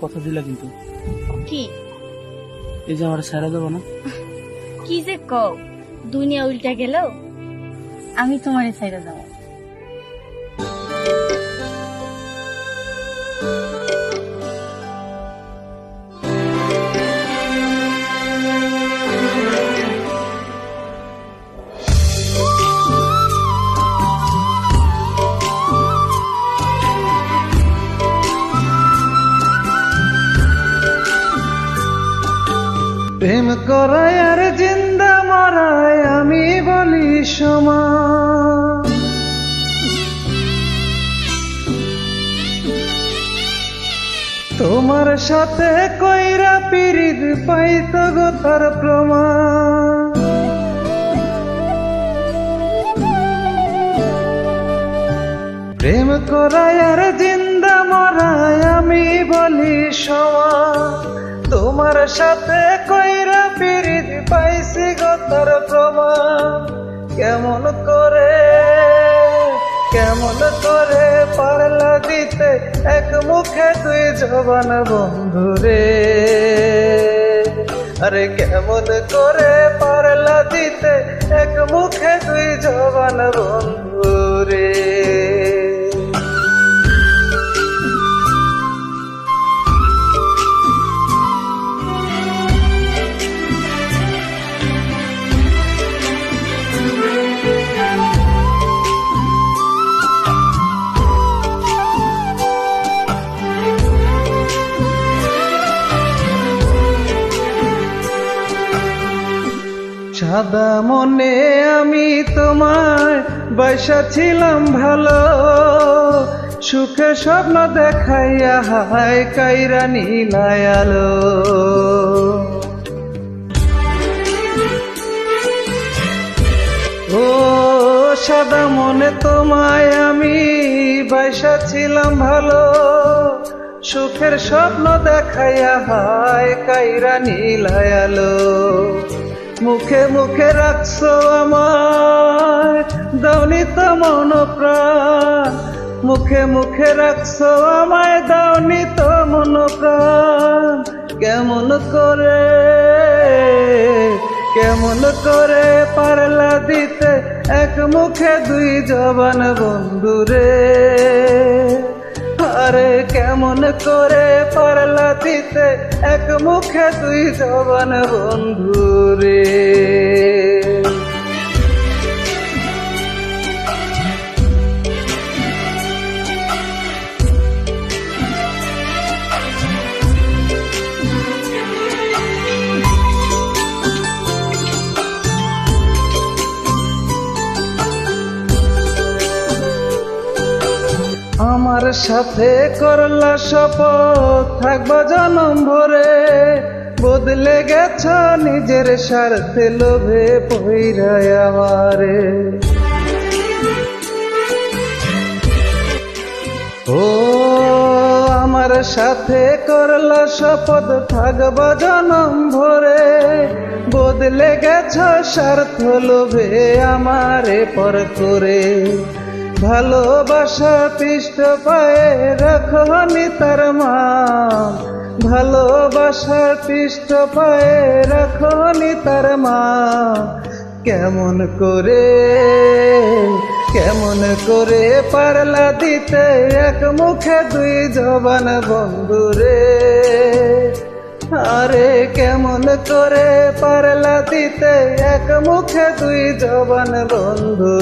কথা দিলা কিন্তু। কি? এই যে আমার ছেড়ে দেবো না। কি যে কও? দুনিয়া উল্টা গেল। আমি তোমারে সাইডে যাব প্রেম করায় আর জিন্দা মারায় আমি বলি সমা। তোমার সাথে কইরা পিরিত পাইত গো তার প্রমাণ। প্রেম করায় আর জিন্দা মরায় আমি বলি সমা তোমার সাথে কইরা পিরিত পাইছি গো তার প্রমাণ। কেমন করে কেমন করে পারলা দিতে এক মুখে তুই জবান বন্ধুরে আরে কেমন করে পারলা দিতে এক মুখে তুই জবান বন্ধুরে সাদা মনে আমি তোমার বৈশা ছিলাম ভালো। সুখে স্বপ্ন দেখাইয়া হায় কাইরা নীলায়ালো ও সাদা মনে তোমায় আমি বাইসা ছিলাম ভালো। সুখের স্বপ্ন দেখাইয়া হায় কাইরা নীলায়ালো মুখে মুখে রাখছো আমার দাওনি তো মন প্রাণ। মুখে মুখে রাখছো আমায়, দাওনি তো মন প্রাণ। কেমন করে কেমন করে পারলা দিতে, এক মুখে দুই জবান বন্ধুরে। আরে কেমন করে পারলা দিতে? এক মুখে তুই জবান বন্ধুরে আমার সাথে করলা শপথ, থাকবা জনম ভরে। বদলে গেছ নিজের স্বার্থে লোভে পইরায় আমারে। ও আমার সাথে করলা শপথ, থাকবা জনম ভরে। বদলে গেছ স্বার্থ লোভে আমারে পর করে। ভালোবাসা পৃষ্ঠ পায়ে রাখনি তার মা ভালোবাসা পৃষ্ঠ পায়ে রাখনি তার মা কেমন করে কেমন করে পারলা দিতে এক মুখে দুই জবান বন্ধুরে আরে কেমন করে পারলা দিতে এক মুখে দুই জবান বন্ধু